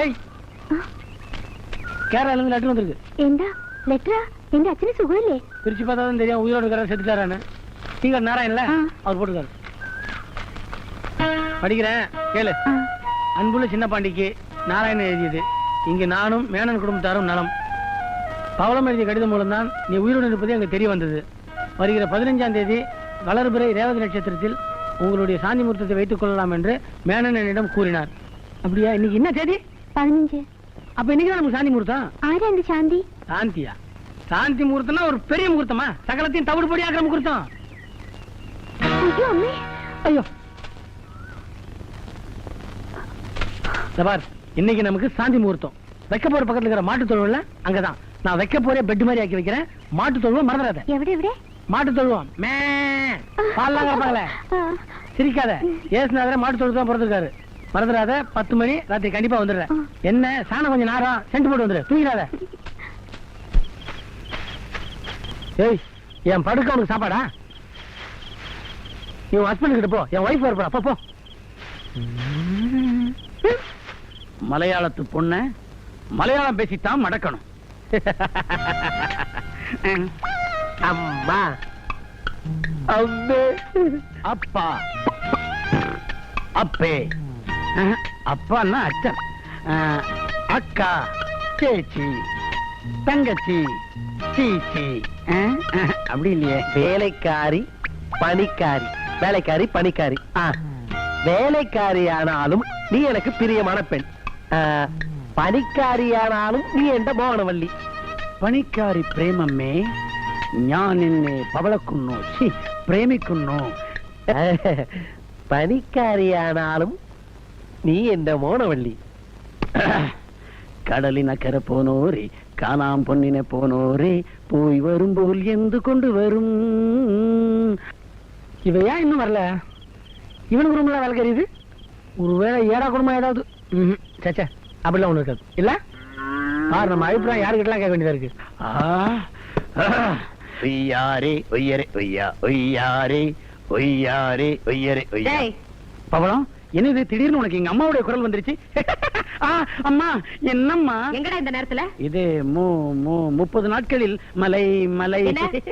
ஏய். கேரளால இருந்து லெட்டர் வந்திருக்கு. എന്താ ലെറ്ററാ എന്റെ അച്ഛന് பார்த்தா தான் தெரியும். உயிரோடு இருக்கிற செத்துட்டாரான்னு. நீங்க நாராயண்ல அவர் போட்டுக்காரு படிக்கிறேன். கேளு. அன்புள்ள சின்ன பாண்டிக்கு நாராயணன் எழுதியது. இங்கு நானும் மேனன் குடும்பத்தாரும் நலம். பவளம் எழுதிய கடிதம் மூலம்தான் நீ உயிரோடு இருப்பது எனக்கு தெரிய வந்தது. வருகிற பதினஞ்சாம் தேதி வளர்பிறை நட்சத்திரத்தில் உங்களுடைய சாந்தி முகூர்த்தத்தை வைத்துக் கொள்ளலாம் என்று மேனன் என்னிடம் கூறினார். அப்படியா? இன்னைக்கு என்ன தேதி? പതിനഞ്ച് அப்ப இன்னைக்கு நமக்கு சாந்தி முகூர்த்தம் ആരാ എന്റെ ശാന്തി சாந்தியா சாந்தி முகூர்த்தம்னா ஒரு பெரிய முகூர்த்தமா சகலத்தையும் தவிடு பொடி ஆகிற முகூர்த்தம் അയ്യോ അമ്മേ ஐயோ இந்த பார் இன்னைக்கு நமக்கு சாந்தி முகூர்த்தம் வைக்க போற பக்கத்துல இருக்கிற மாட்டு தொழுவம்ல அங்கதான் நான் வைக்க போறே பெட் மாதிரி ஆக்கி வைக்கிறேன் மாட்டு தொழுவம் மறந்துடாத എവിടെ എവിടെ மாட்டு தொழுவம் மே பால்லாம் கறப்பாங்களே ആ, சிரிக்காத ஏசுநாதர மாட்டு தொழுவு தான் பிறந்திருக்காரு மறந்துடாத பத்து மணி ராத்திரி கண்டிப்பா வந்துடுறேன். என்ன சாணம் கொஞ்சம் நேரம் சென்ட் போட்டு வந்துடு தூங்கிடாத. ஏய் என் படுக்க உனக்கு சாப்பாடா? நீ உன் ஹஸ்பண்ட் கிட்ட போ என் ஒய்ஃப் வரப்பா போ போ. மலையாளத்து பொண்ண மலையாளம் பேசித்தான் மடக்கணும். அம்மா. அம்மே. அப்பா. அப்பே. அப்பான்னா அச்சன் அக்கா சேச்சி தங்கச்சி சீச்சி. அப்படி இல்லையே. வேலைக்காரி பணிக்காரி. வேலைக்காரி பணிக்காரி. வேலைக்காரியானாலும் நீ எனக்கு பிரியமான பெண். பணிக்காரியானாலும் நீ என்ற மோகனவல்லி. பணிக்காரி பிரேமம்மே ஞான் என்னை பவளக்குன்னோ பிரேமிக்குன்னோ. பணிக்காரியானாலும் நீ எந்த மோனவள்ளி கடலின் அக்கர போனோரே காணாம் பொன்னின போனோரே போய் வரும் போல் எந்து கொண்டு வரும். இவையா இன்னும் வரல? இவனுக்கு ரூம்ல வேலை கறியுது ஒருவேளை ஏடா குடும்பம் ஏதாவது? சச்சா அப்படிலாம் ஒன்று இருக்காது. இல்ல? பாரு நம்ம அபிப்பிராயம் யாருக்கிட்டலாம் கேட்க வேண்டியதா இருக்கு? ஒய்யாரே ஒய்யரே ஒய்யா ஒய்யாரே ஒய்யாரே ஒய்யரே ஒய்யா பவளம்? என்னது திடீர்னு உனக்கு எங்க அம்மாவுடைய குரல் வந்துருச்சு? அம்மா என்னம்மா? எங்கடா இந்த நேரத்துல? இது முப்பது நாட்களில் மலை மலை.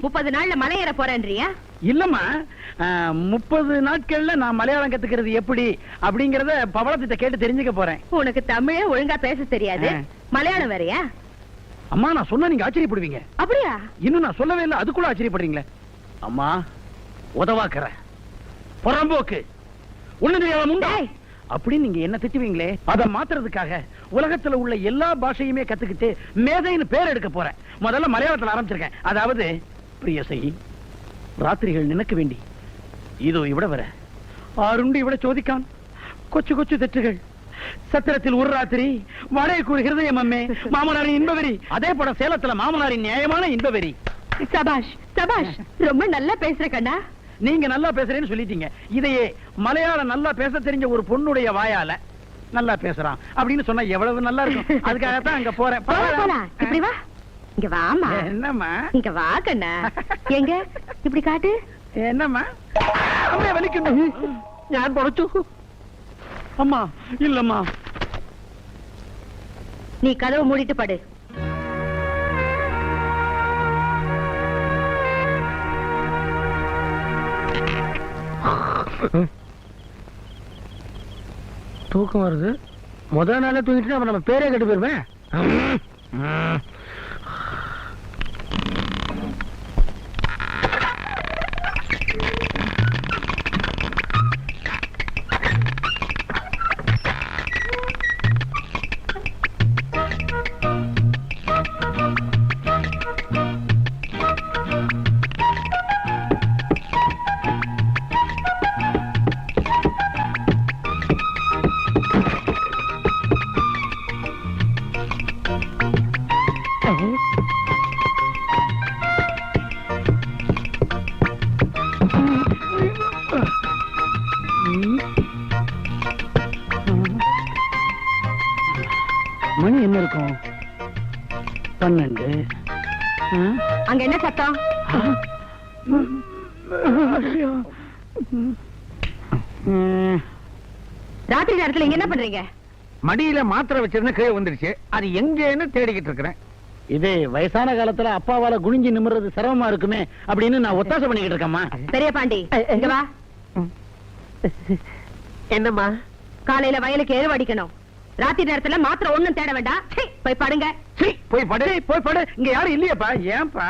முப்பது நாள்ல மலை ஏற போறேன்றியா? இல்லம்மா முப்பது நாட்கள்ல நான் மலையாளம் கத்துக்கிறது எப்படி அப்படிங்கறத பவளத்திட்ட கேட்டு தெரிஞ்சுக்க போறேன். உனக்கு தமிழே ஒழுங்கா பேச தெரியாது. மலையாளம் வேறயா? அம்மா நான் சொன்னா நீங்க ஆச்சரியப்படுவீங்க. அப்படியா? இன்னும் நான் சொல்லவே இல்லை அதுக்குள்ள ஆச்சரியப்படுறீங்களே. அம்மா உதவாக்கற புறம்போக்கு. ஒண்ணு தெரியாத முண்டா? அப்படின்னு நீங்க என்ன திட்டுவீங்களே? அதை மாத்துறதுக்காக உலகத்துல உள்ள எல்லா பாஷையுமே கத்துக்கிட்டு மேதைன்னு பேர் எடுக்க போறேன். முதல்ல மலையாளத்துல ஆரம்பிச்சிருக்கேன். அதாவது பிரியசை ராத்திரிகள் நினைக்க வேண்டி. இதோ இவட வர. ஆருண்டு இவிட சோதிக்கான். கொச்சு கொச்சு தெற்றுகள் சத்திரத்தில் ஒரு ராத்திரி மழையை கூறு ஹிருதயம் அம்மே மாமனாரின் இன்பவெறி. அதே போல சேலத்துல மாமனாரின் நியாயமான இன்பவெறி. சபாஷ் சபாஷ் ரொம்ப நல்லா பேசுற கண்ணா. நீங்க நல்லா பேசுறேன்னு சொல்லிட்டீங்க. இதையே மலையாள நல்லா பேச தெரிஞ்ச ஒரு பொண்ணுடைய வாயால நல்லா பேசுறான். அப்படின்னு சொன்னா எவ்வளவு நல்லா இருக்கும். அதுக்காகத்தான் அங்க போறேன். இங்க வாமா என்னம்மா? இங்க வா கண்ணா. எங்க? இப்படி காட்டு. என்னம்மா? வலிக்கணும் ஞான் பொறச்சு அம்மா இல்லம்மா. நீ கதவை மூடிட்டு படு. தூக்கம் வருது. முதல் நாளே தூங்கிட்டு அப்ப நம்ம பேரே கெட்டு போயிருவேன் மணி என்ன இருக்கும்? பன்னெண்டு? அங்க என்ன சத்தம். ராத்திரி நேரத்துல இங்க என்ன பண்றீங்க? மடியில மாத்திரை வச்சிருந்த கீழே வந்துருச்சு அது எங்கன்னு தேடிக்கிட்டு இருக்கிறேன். இது வயசான காலத்துல அப்பாவால குனிஞ்சு நிமிர்றது சிரமமா இருக்குமே அப்படின்னு நான் ஒத்தாசை பண்ணிக்கிட்டு இருக்கேம்மா. பெரிய பாண்டி இங்க வா. என்னம்மா? காலையில வயலுக்கு எருவு அடிக்கணும். ராத்திரி நேரத்துல மாத்திரை ஒண்ணும் தேட வேண்டாம். சீ, போய் படுங்க. போய் படு போய் படு. இங்க யாரும் இல்லையாப்பா. ஏன்பா?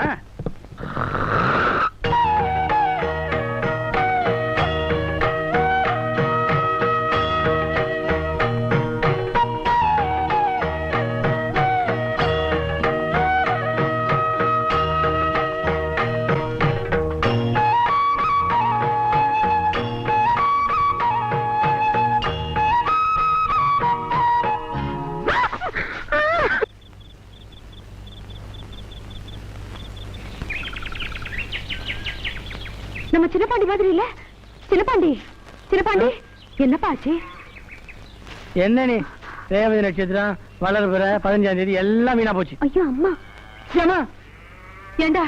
நம்ம சின்னப்பாண்டி மாதிரி இல்ல? சின்னப்பாண்டி சின்னப்பாண்டி என்னப்பா ஆச்சு? என்ன நீ? ரேவதி நட்சத்திரம் வளர்பிற பதினஞ்சாம் தேதி எல்லாம் வீணா போச்சு. ஐயோ அம்மா. ஏம்மா? ஏண்டா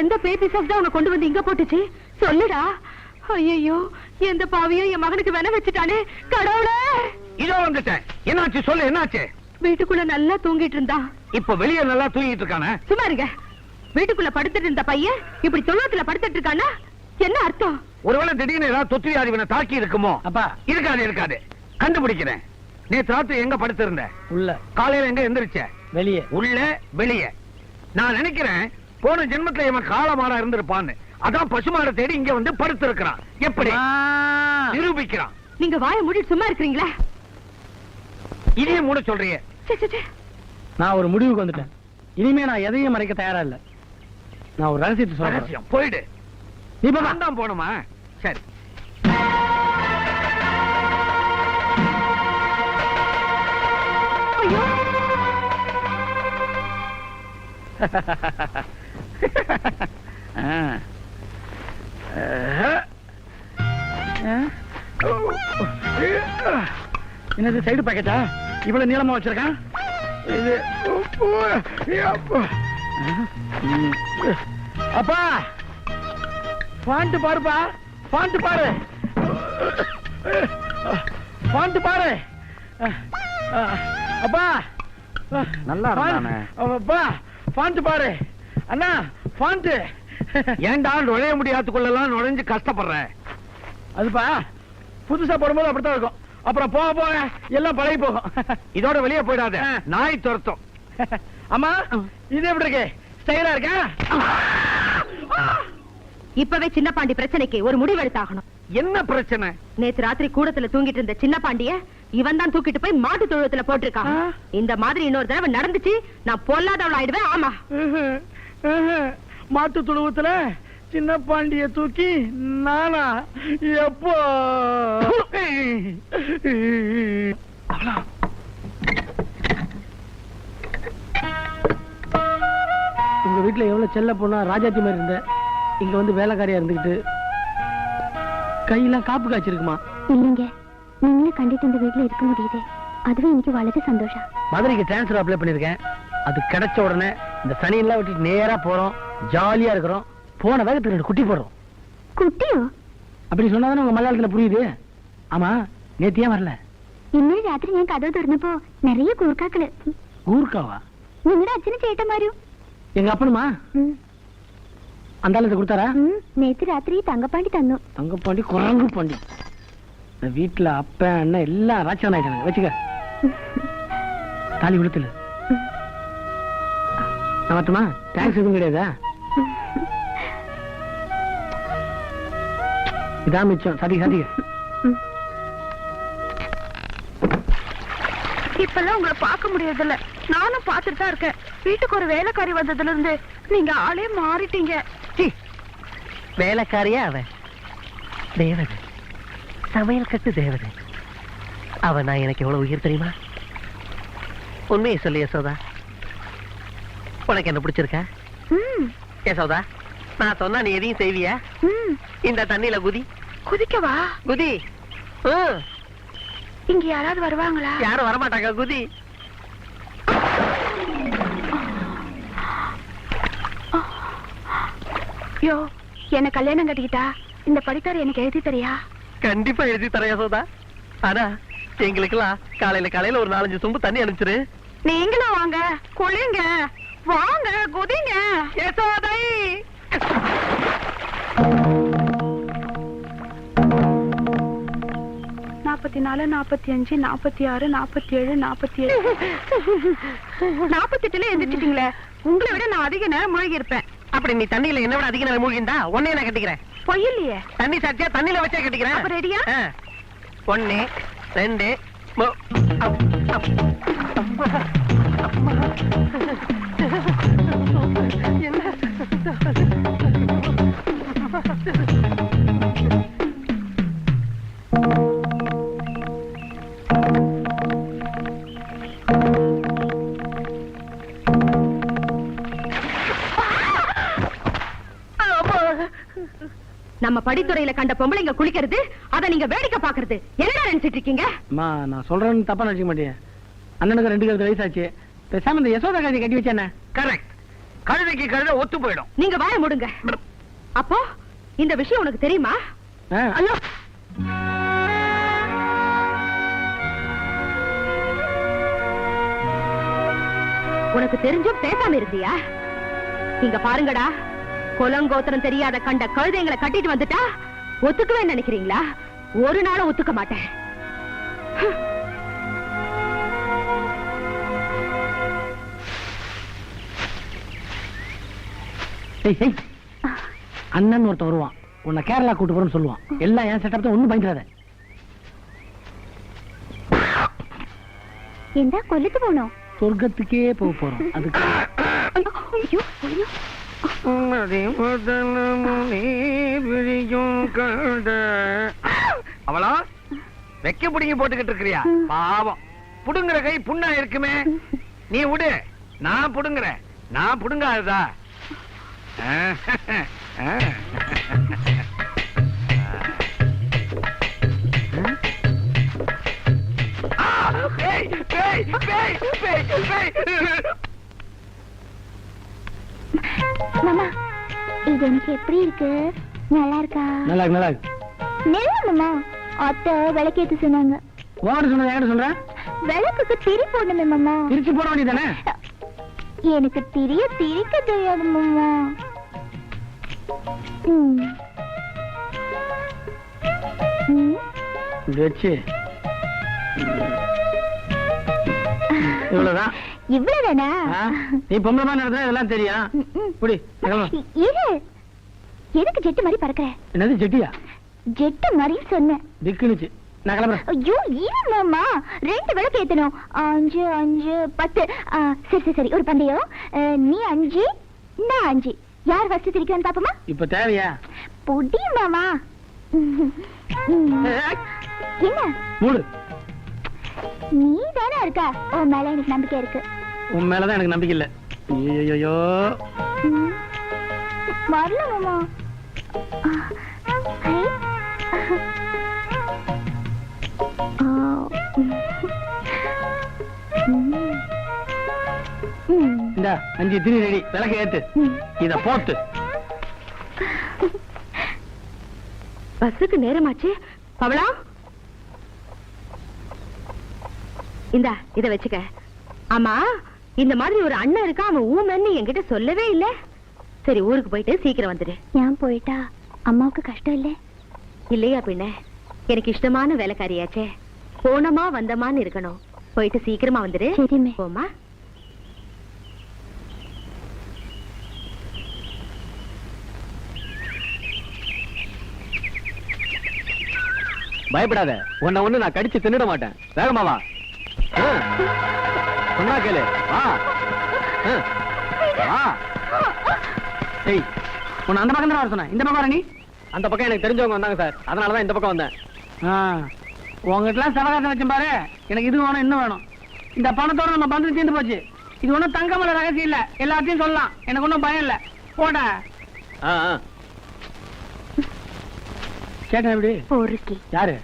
எந்த பேத்தி தான் உன்னை கொண்டு வந்து இங்க போட்டுச்சு? சொல்லுடா. ஐயோ எந்த பாவியும் என் மகனுக்கு வென வச்சுட்டானே? கடவுளே! இதோ வந்துட்டேன். என்னாச்சு சொல்லு என்னாச்சு? வீட்டுக்குள்ள நல்லா தூங்கிட்டு இருந்தா. இப்ப வெளியே நல்லா தூங்கிட்டு இருக்கானே? சும்மா இருங்க. வீட்டுக்குள்ள படுத்துட்டு இருந்த பையன் இப்படி தொழுவத்துல படுத்துட்டு இருக்கானா? என்ன அர்த்தம்? ஒருவேளை திடீர்னு ஏதாவது தொற்று தாக்கி இருக்குமோ? அப்பா. இருக்காது இருக்காது. கண்டுபிடிக்கிறேன். நேத்து ராத்திரி எங்க படுத்திருந்த? உள்ள. காலையில எங்க எந்திரிச்ச? வெளியே. உள்ள வெளிய. நான் நினைக்கிறேன் போன ஜென்மத்துல இவன் காலமாடா இருந்திருப்பான்னு. அதான் பசுமாடை தேடி இங்க வந்து படுத்திருக்கிறான். எப்படி? நிரூபிக்கிறான். நீங்க வாய மூடிட்டு சும்மா இருக்கிறீங்களா? இதையும் மூட சொல்றீங்க சே, சே, சே. நான் ஒரு முடிவுக்கு வந்துட்டேன். இனிமே நான் எதையும் மறைக்க தயாரா இல்ல. நான் ஒரு ரகசியத்தை சொல்றேன். போயிடு. நீ போப்பா. நான் போணுமா? சரி. என்னது சைடு பாக்கெட்டா இவ்வளவு நீளமா வச்சிருக்கான் இது அப்பா. பாண்டு பாருப்பா பாண்டு பாரு. பாண்டு பாரு. அப்பா. நல்லா இருந்தானே. அப்பா பாண்டு பாரு. அண்ணா பாண்டு. ஏன்டா நுழைய முடியாதுக்குள்ளலாம் நுழைஞ்சு கஷ்டப்படுற? அதுப்பா புதுசா போடும்போது அப்படித்தான் இருக்கும். அப்புறம் போக போக எல்லாம் பழகி போகும். இதோட வெளியே போயிடாத. நாய் துரத்தும். அம்மா இது எப்படி இருக்கு? ஸ்டைலா இருக்கா? இப்பவே சின்ன பாண்டி பிரச்சனைக்கு ஒரு முடிவு எடுத்தாகணும் என்ன பிரச்சனை? நேத்து ராத்திரி கூடத்துல தூங்கிட்டு இருந்த சின்ன பாண்டிய இவன் தான் தூக்கிட்டு போய் மாட்டு தொழுவத்துல போட்டிருக்கான். இந்த மாதிரி இன்னொரு தடவை நடந்துச்சு நான் பொல்லாதவள் ஆயிடுவேன் ஆமா. மாட்டு துழுவத்துல சின்ன பாண்டிய தூக்கி நானா? எப்போ? உங்க வீட்டுல எவ்வளவு செல்ல பொண்ணா ராஜாத்தி மாதிரி இருந்த? இங்க வந்து வேலைக்காரியா இருந்துகிட்டு கையெல்லாம் காப்பு காய்ச்சிருக்குமா இல்லைங்க நீங்களும் கண்டிட்டு இந்த வீட்டுல இருக்க முடியுது அதுவே எனக்கு வளர சந்தோஷம் மதுரைக்கு டிரான்ஸ்ஃபர் அப்ளை பண்ணிருக்கேன் அது கிடைச்ச உடனே இந்த சனியெல்லாம் விட்டுட்டு நேரா போறோம் ஜாலியா இருக்கிறோம் போன வேகத்துக்கு ரெண்டு குட்டி போடுறோம் குட்டியோ அப்படி சொன்னாதானே உங்க மலையாளத்துல புரியுது ஆமா நேத்து ஏன் வரல ഇന്നലെ രാത്രി ഞാൻ കഥ തുറന്നപ്പോ നിറയെ കൂർക്കാക്കള് ஊருக்காவா നിങ്ങളുടെ അച്ഛനും ചേട്ടന്മാരും எங்க அப்பனுமா ഉം. அந்த ஆளு கொடுத்தாரா நேத்து ராத்திரி தங்கப்பாண்டி தந்தோம். தங்கப்பாண்டி குரங்கு பாண்டி. இந்த வீட்டுல அப்ப அண்ணன் எல்லா ராட்சசன் ஆயிட்டாங்க வச்சுக்க. தாலி விழுத்துல நமத்துமா டேக்ஸ் எதுவும் கிடையாதா? இதான் மிச்சம். சதி சதிக இப்பெல்லாம் உங்களை பார்க்க முடியறதில்லை. நானும் பார்த்துட்டு தான் இருக்கேன். வீட்டுக்கு ஒரு வேலைக்காரி வந்ததுல இருந்து நீங்க ஆளே மாறிட்டீங்க. வேலைக்காரியா அவன்? தேவதை சமையல் கட்டு தேவதை அவன் நான் எனக்கு எவ்வளவு உயிர் தெரியுமா? உண்மையை சொல்லு யசோதா உனக்கு என்ன பிடிச்சிருக்கா. யசோதா நான் சொன்னா நீ எதையும் செய்வியா. இந்த தண்ணியில குதி. குதிக்கவா? குதி. இங்க யாராவது வருவாங்களா? யாரும் வரமாட்டாங்க குதி. யோ என்ன கல்யாணம் கட்டிக்கிட்டா? இந்த படித்தார் எனக்கு எழுதி தரியா? கண்டிப்பா எழுதி தரேன் யசோதா. ஆனா எங்களுக்கெல்லாம் காலையில காலையில ஒரு நாலஞ்சு சொம்பு தண்ணி அனுப்பிச்சிரு. நீங்களும் வாங்க குளிங்க வாங்க குதிங்க. யசோதை! நாற்பத்தி நாலு நாற்பத்தி அஞ்சு நாற்பத்தி ஆறு நாற்பத்தி ஏழு நாற்பத்தி ஏழு நாற்பத்தி எட்டுல எந்திரிச்சிட்டீங்களே உங்களை விட நான் அதிக நேரம் மூழ்கி இருப்பேன் அப்படி நீ தண்ணியில என்ன விட அதிக நேரம் மூழ்கிண்டா உன்னைய நான் கட்டிக்கிறேன் பொய்யில்லையே தண்ணி சாச்சியா தண்ணியில வச்சே கட்டிக்கிறேன் அப்ப ரெடியா? ஒண்ணு ரெண்டு. என்ன? நம்ம படித்துறையில கண்ட பொம்பளைங்க குளிக்கிறது அத நீங்க வேடிக்கை பாக்குறது என்னடா நினைச்சிட்டு இருக்கீங்க? அம்மா நான் சொல்றேன்னு தப்பா நினைச்சுக்க மாட்டேன். அண்ணனுக்கு ரெண்டு கருத்து வயசாச்சு பேசாம இந்த யசோதா கதை கட்டி வச்சானே கரெக்ட் கழுதைக்கு கழுதை ஒத்து போயிடும். நீங்க வாய முடுங்க. அப்போ இந்த விஷயம் உனக்கு தெரியுமா? ஐயோ உனக்கு தெரிஞ்சும் பேசாம இருந்தியா? இங்க பாருங்கடா. குலங்கோத்திரம் தெரியாத கண்ட கழுதைங்களை கட்டிட்டு வந்துட்டா? ஒத்துக்கவே நினைக்கிறீங்களா? ஒரு நாளும் ஒத்துக்க மாட்டேன். அண்ணன் ஒருத்தன் வருவான். உன்னை கேரளா கூட்டு போறேன்னு சொல்லுவான். எல்லாம் என் செட்டப் தான் ஒண்ணும் பயந்துடாத. எந்த கொல்லுக்கு போனோம்? சொர்க்கத்துக்கே போக போறோம். அதுக்கு ஐயோ, ஐயோ. அவளா? வெக்க புடிங்கி போட்டுக்கிட்டு இருக்கிறியா? பாவம். புடுங்குற கை புண்ணா இருக்குமே. நீ விடு நான் புடுங்குறேன். நான் புடுங்காததா? பேய் பேய் பேய் பேய் பேய் மாமா இது எனக்கு எப்படி இருக்கு? நல்லா இருக்கா? நல்லா இருக்கு, நல்லா இருக்கு. நெல்ல மாமா அத்தை விளக்கேத்து சொன்னாங்க. உன்கிட்ட சொன்னது சொல்றேன் விளக்குக்கு திரி போடணுமே மாமா. திருச்சி போட வேண்டியதானே எனக்கு திரிய திரிக்க தெரியாது மாமா. வச்சு. இவ்வளவுதான். இவ்வளவுதானா? நீ பொம்பளை மாதிரி நடந்தா இதெல்லாம் தெரியும். புடி இரு. எதுக்கு ஜெட்டு மாதிரி பறக்குற? என்னது செட்டியா ஜெட்டு மாதிரி சொன்னேன் திக்குனுச்சு. நான் கிளம்புறேன். ஐயோ மாமா. ரெண்டு விளக்கு ஏத்தணும். அஞ்சு அஞ்சு பத்து. சரி சரி சரி. ஒரு பந்தயம். நீ அஞ்சு நான் அஞ்சு. யார் ஃபர்ஸ்ட் திரிக்கிறான்னு பாப்போமா? இப்ப தேவையா? பொடி மாமா. என்ன? மூடு. நீ தானே இருக்க? உன் மேல எனக்கு நம்பிக்கை இருக்கு. உன் மேலதான் எனக்கு நம்பிக்கை இல்ல. ஐயோ. வரல மாமா. இந்த அஞ்சு திரி ரெடி. விளக்க ஏத்து. இத போத்து பஸ்ஸுக்கு நேரமாச்சு. பவளா. இந்தா இத வச்சுக்க. ஆமா. இந்த மாதிரி ஒரு அண்ணன் இருக்கா அவன் ஊமன்னு என்கிட்ட சொல்லவே இல்ல. சரி ஊருக்கு போயிட்டு சீக்கிரம் வந்துடு. நான் போயிட்டா? அம்மாவுக்கு கஷ்டம் இல்லை? இல்லையா பின்ன? எனக்கு இஷ்டமான வேலைக்காரியாச்சே. போனமா வந்தமான்னு இருக்கணும். போயிட்டு சீக்கிரமா வந்துடு. சரிம்மே. போமா பயப்படாத. உன்னை ஒண்ணு நான் கடிச்சு தின்னுட மாட்டேன். வேகமா வா. ஆ. சொன்னா கேளு. வா. ஆ. வா. ஏய் உன்னை அந்த பக்கம் தான் வர சொன்னேன். இந்த பக்கம் வர நீ. அந்த பக்கம் எனக்கு தெரிஞ்சவங்க வந்தாங்க சார். அதனாலதான் இந்த பக்கம் வந்தேன். ஆ. உங்ககிட்டலாம் சவகாசம் வச்சேன் பாரு. எனக்கு இது வேணும் இன்னும் வேணும். இந்த பணத்தோட நம்ம பந்து தீர்ந்து போச்சு. இது ஒண்ணும் தங்கமல ரகசியம் இல்ல. எல்லாத்தையும் சொல்லலாம். எனக்கு ஒண்ணும் பயம் இல்ல. போட. ஆ, ஆ. கேட்டேன் எப்படி? பொறுக்கி யாரு?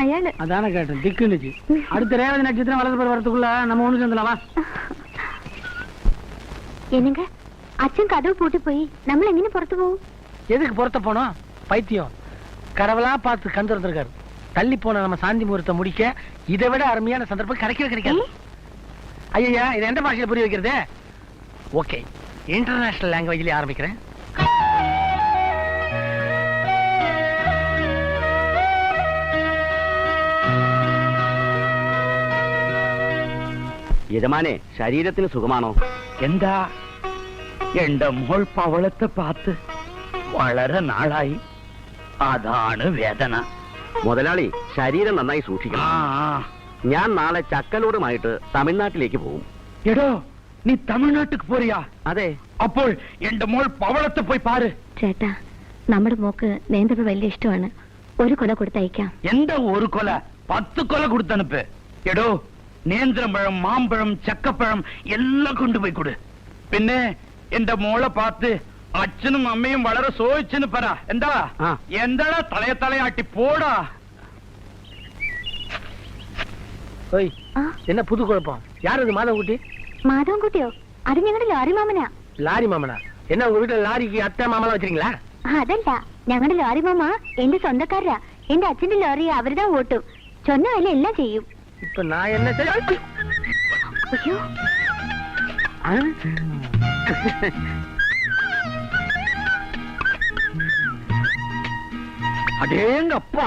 அயாளு. அதானே கேட்டேன். திக்குனுச்சு அடுத்த ரேவதி நட்சத்திரம் வலது பேர் வரதுக்குள்ள நம்ம ஒண்ணு சேர்ந்துலாமா என்னங்க? அச்சன் கதவு போட்டு போய் நம்மள எங்கன்னு புறத்து போவோம் எதுக்கு பொறுத்த போனோம்? பைத்தியம். கடவுளா பார்த்து கண் திறந்திருக்காரு. தள்ளி போன நம்ம சாந்தி முகூர்த்தம் முடிக்க இதை விட அருமையான சந்தர்ப்பம் கிடைக்கவே கிடைக்காது. ஐயா இது எந்த பாஷையில புரிய வைக்கிறது? ஓகே. இன்டர்நேஷனல் லாங்குவேஜ்லயே ஆரம்பிக்கிறேன். യജമാനെ ശരീരത്തിന് സുഖമാണോ? എന്താ? എന്റെ മോൾ പവളത്തെ പാത്ത് വളരെ നാളായി. അതാണ് വേദന. മുതലാളി ശരീരം നന്നായി സൂക്ഷിക്കണം. ഞാൻ നാളെ ചക്കലോടുമായിട്ട് തമിഴ്നാട്ടിലേക്ക് പോകും. എടോ നീ തമിഴ്നാട്ടിക്ക് പോറിയാ അതെ. അപ്പോൾ എന്റെ മോൾ പവളത്തെ പോയി പാര്. ചേട്ടാ നമ്മുടെ മോക്ക് നേന്തപ്പ് വലിയ ഇഷ്ടമാണ്. ഒരു കൊല കൊടുത്തയക്കാം. എന്താ ഒരു കൊല? പത്ത് കൊല കൊടുത്തനുപ്പ് എടോ നേന്ത്രപ്പഴം മാമ്പഴം ചക്കപ്പഴം എല്ലാം കൊണ്ടുപോയി കൊടു പിന്നെ എന്റെ മോളെ പാത്ത് അച്ഛനും അമ്മയും വളരെ സോയിച്ചെന്ന് പറ എന്താ ആ. എന്താടാ തലയെ തലയാട്ടി പോടാ ஓய் ആ என்ன புது குழப்பம் யார் இது மாதவ குட்டி മാധവൻകുട്ടിയോ അത് ഞങ്ങളുടെ ലോറി മാമനാ லாரி மாமனா என்ன உங்க வீட்டுல லாரிக்கு அத்தை மாமலாம் வச்சிருக்கீங்களா അതല്ല ഞങ്ങളുടെ ലോറി മാമ എന്റെ സ്വന്തക്കാരാ എന്റെ അച്ഛന്റെ ലോറി അവരുതാ ഓട്ടും ചൊന്ന വില എല്ലാം ചെയ്യും இப்ப நான் என்ன அடேங்க அப்பா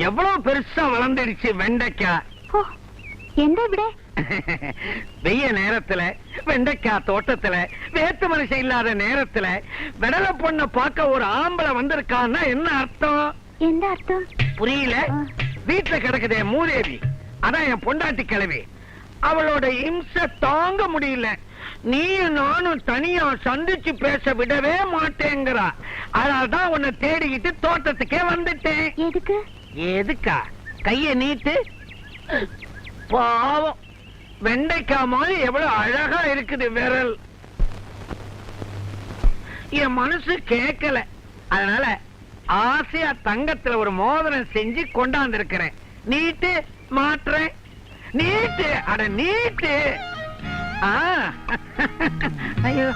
எவ்வளவு பெருசா வளர்ந்துடுச்சு வெண்டைக்கா எந்த விட? வெய்ய நேரத்துல வெண்டைக்காய் தோட்டத்துல வேத்து மனுஷன் இல்லாத நேரத்துல விடல பொண்ண பார்க்க ஒரு ஆம்பளை வந்திருக்கான்னா என்ன அர்த்தம்? என்ன அர்த்தம்? புரியல. வீட்டுல கிடக்குதே மூதேவி. அதான் என் பொண்டாட்டி கிழவி. அவளோட இம்ச தாங்க முடியல. நீயும் நானும் தனியா சந்திச்சு பேச விடவே மாட்டேங்கிறா. அதனால்தான் உன்னை தேடிக்கிட்டு தோட்டத்துக்கே வந்துட்டேன். எதுக்கு? எதுக்கா? கைய நீட்டு. பாவம். வெண்டைக்காய் மாதிரி எவ்வளவு அழகா இருக்குது விரல். என் மனசு கேட்கல அதனால ஆசையா தங்கத்துல ஒரு மோதிரம் செஞ்சு கொண்டாந்து இருக்கிறேன் நீட்டு. மாற்றேன் நீட்டு அட நீட்டு. ஐயோ.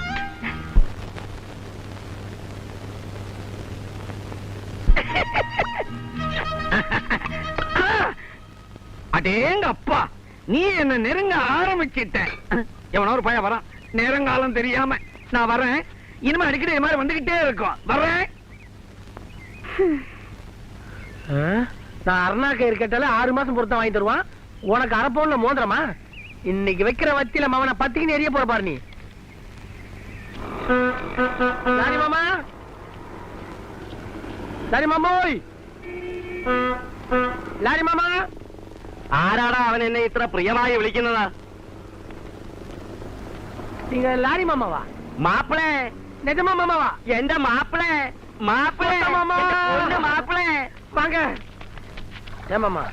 அடேங்க அப்பா நீ என்ன நெருங்க ஆரம்பிச்சிட்ட. எவனோ ஒரு பையன் வரான். நேரங்காலம் தெரியாம நான் வரேன் இனிமே அடிக்கடி இது மாதிரி வந்துகிட்டே இருக்கும். வர்றேன். நான் அருணா கயிறு கேட்டால ஆறு மாசம் பொருத்தம் வாங்கி தருவான் உனக்கு அரை பவுன்ல மோதிரமா இன்னைக்கு வைக்கிற வத்தியில மாமனை பத்திக்கு எரிய போற பாரு நீ லாரி மாமா லாரி மாமா ஓய் லாரி மாமா ആരാടാ അവൻ എന്നെ ഇത്ര പ്രിയമായി വിളിക്കുന്നത് நீங்க லாரி மாமாவா മാപ്പിളെ நிஜமா மாமாவா എന്റെ മാപ്പിളെ മാപ്പിളെ കൊണ്ട മാമാ. എന്റെ പൊന്ന് മാപ്പിളെ வாங்க ஏன் மாமா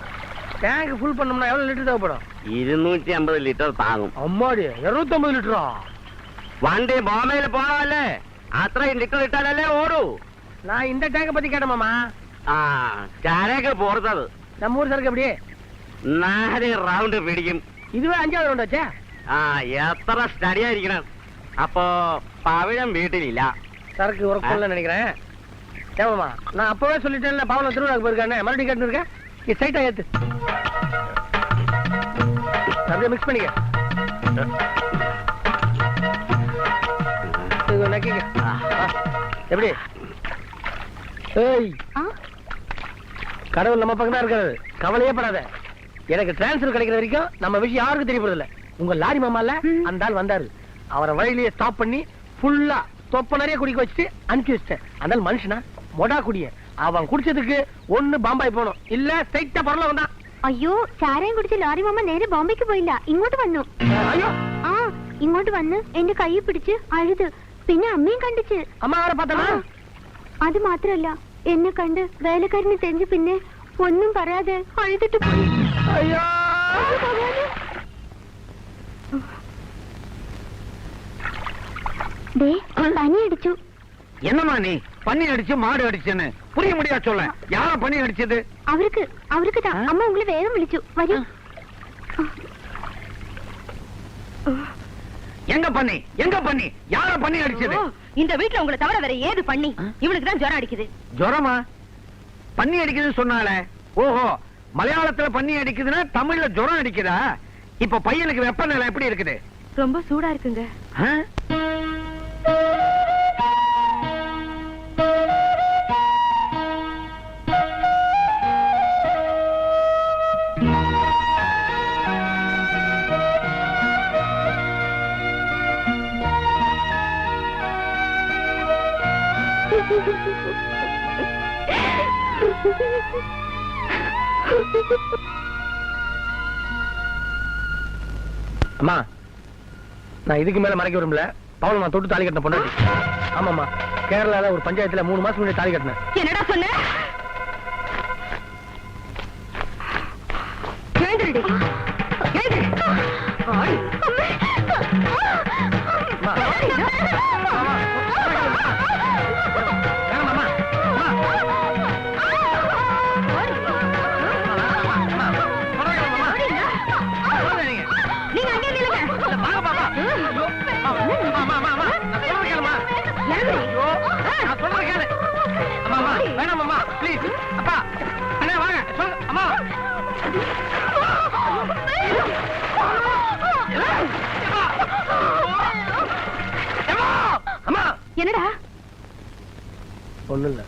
டேங்க் ஃபுல் பண்ணோம்னா எவ்வளவு லிட்டர் தேவைப்படும் ഇരുന്നൂറ്റി അമ്പത് ലിറ്റർ താങ്ങും அம்மாடி இருநூத்தம்பது லிட்டரா വണ്ടി ബോംബെയിൽ പോണമല്ലേ അത്രയും ലിറ്റർ ഇട്ടാലല്ലേ ഓടൂ நான் இந்த டேங்க பத்தி கேட்டேன் மாமா ആ കരയൊക്കെ പോർത്തത് நம்ம ஊர் சரக்கு எப்படி നാല് റൗണ്ട് പിടിക്കും இதுவே அஞ்சாவது ரவுண்ட் வச்சே ആ എത്ര സ്റ്റഡി ആയിരിക്കണം അപ്പോ പവിഴം വീട്ടിലില്ല சரக்கு ஒர்க் பண்ணல நினைக்கிறேன் ஏமாமா நான் அப்பவே சொல்லிட்டேன்ல பாவன திருவிழாக்கு போயிருக்கானே மறுபடியும் கேட்டு இருக்கேன் நீ ஸ்ட்ரைட்டா ஏத்து. அப்படியே மிக்ஸ் பண்ணிக்க. நக்கிக்க. எப்படி? ஏய். கடவுள் நம்ம பக்கம் தான் இருக்காரு. கவலையே படாத. எனக்கு டிரான்ஸ்ஃபர் கிடைக்கிற வரைக்கும் நம்ம விஷயம் யாருக்கும் தெரிய போறது இல்ல உங்க லாரி மாமால. அந்த ஆள் வந்தாரு. அவரை வழியிலேயே ஸ்டாப் பண்ணி ஃபுல்லா தொப்ப நிறைய குடிக்க வச்சுட்டு அனுப்பிச்சு வச்சிட்டேன். அந்த மனுஷனா? மொடா குடிய அவன் குடிச்சதுக்கு ஒண்ணு பாம்பாய் போகணும் இல்ல ஸ்ட்ரைட்டா பரல வந்தான் അയ്യോ ചാരയും കുടിച്ച് ലോറി മാമ നേരെ ബോംബെക്ക് പോയില്ല ഇങ്ങോട്ട് വന്നു ஐயோ ആ ഇങ്ങോട്ട് വന്ന് എന്റെ കൈ പിടിച്ച് അഴുത് പിന്നെ അമ്മയും കണ്ടിച്ച് அம்மா அவரை பார்த்தனா ആ, അത് മാത്രല്ല എന്നെ കണ്ട് വേലക്കാരനെ തെഞ്ച് പിന്നെ ഒന്നും പറയാതെ അഴുതിട്ട് പോയി ஐயோ ദേ പനി അടിച്ചു என்னம்மா நீ பண்ணி அடிச்சு மாடு அடிச்சேன்னு. புரிய முடியா சொல்ல யார பண்ணி அடிச்சது? அவருக்கு அவருக்கு தான். அம்மா உங்களை வேகம் விழிச்சு. வரி. எங்க பண்ணி எங்க பண்ணி யார பண்ணி அடிச்சது? இந்த வீட்டுல உங்களை தவிர வேற ஏது பண்ணி இவளுக்கு தான் ஜுரம் அடிக்குது. ஜுரமா? பண்ணி அடிக்குதுன்னு சொன்னால ஓஹோ மலையாளத்துல பண்ணி அடிக்குதுன்னா தமிழ்ல ஜுரம் அடிக்குதா? இப்ப பையனுக்கு வெப்பநிலை எப்படி இருக்குது? ரொம்ப சூடா இருக்குங்க. நான் இதுக்கு மேல மறைக்க விரும்பல. பவுன் நான் தொட்டு தாலி கட்டின பொண்ணாடி ஆமாமா கேரளால ஒரு பஞ்சாயத்துல மூணு மாசம் முன்னாடி தாலி கட்டினேன். என்னடா சொன்ன? எழுந்துருடி எழுந்துரு ஒன்றும் இல்லை